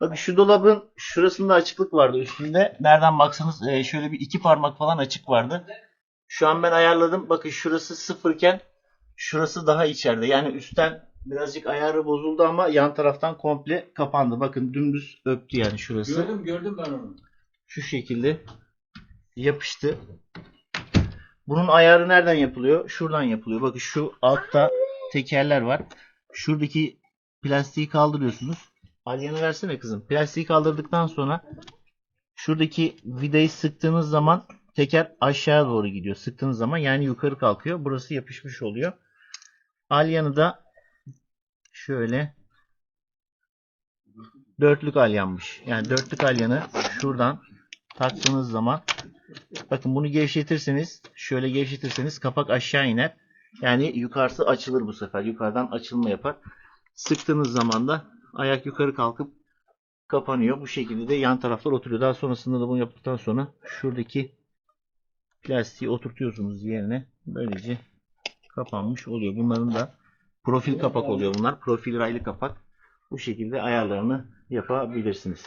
Bakın şu dolabın şurasında açıklık vardı üstünde. Nereden baksanız e, şöyle bir iki parmak falan açık vardı. Şu an ben ayarladım. Bakın şurası sıfırken şurası daha içeride. Yani üstten birazcık ayarı bozuldu ama yan taraftan komple kapandı. Bakın dümdüz öptü yani şurası. Gördüm gördüm ben onu. Şu şekilde yapıştı. Bunun ayarı nereden yapılıyor? Şuradan yapılıyor. Bakın şu altta tekerler var. Şuradaki plastiği kaldırıyorsunuz. Alyanı versene kızım. Plastiği kaldırdıktan sonra şuradaki vidayı sıktığınız zaman teker aşağı doğru gidiyor. Sıktığınız zaman yani yukarı kalkıyor. Burası yapışmış oluyor. Alyanı da şöyle dörtlük alyanmış. Yani dörtlük alyanı şuradan taktığınız zaman bakın bunu gevşetirseniz şöyle gevşetirseniz kapak aşağı iner. Yani yukarısı açılır bu sefer. Yukarıdan açılma yapar. Sıktığınız zaman da ayak yukarı kalkıp kapanıyor. Bu şekilde de yan taraflar oturuyor. Daha sonrasında da bunu yaptıktan sonra şuradaki plastiği oturtuyorsunuz yerine. Böylece kapanmış oluyor. Bunların da profil kapak oluyor bunlar. Profil raylı kapak. Bu şekilde ayarlarını yapabilirsiniz.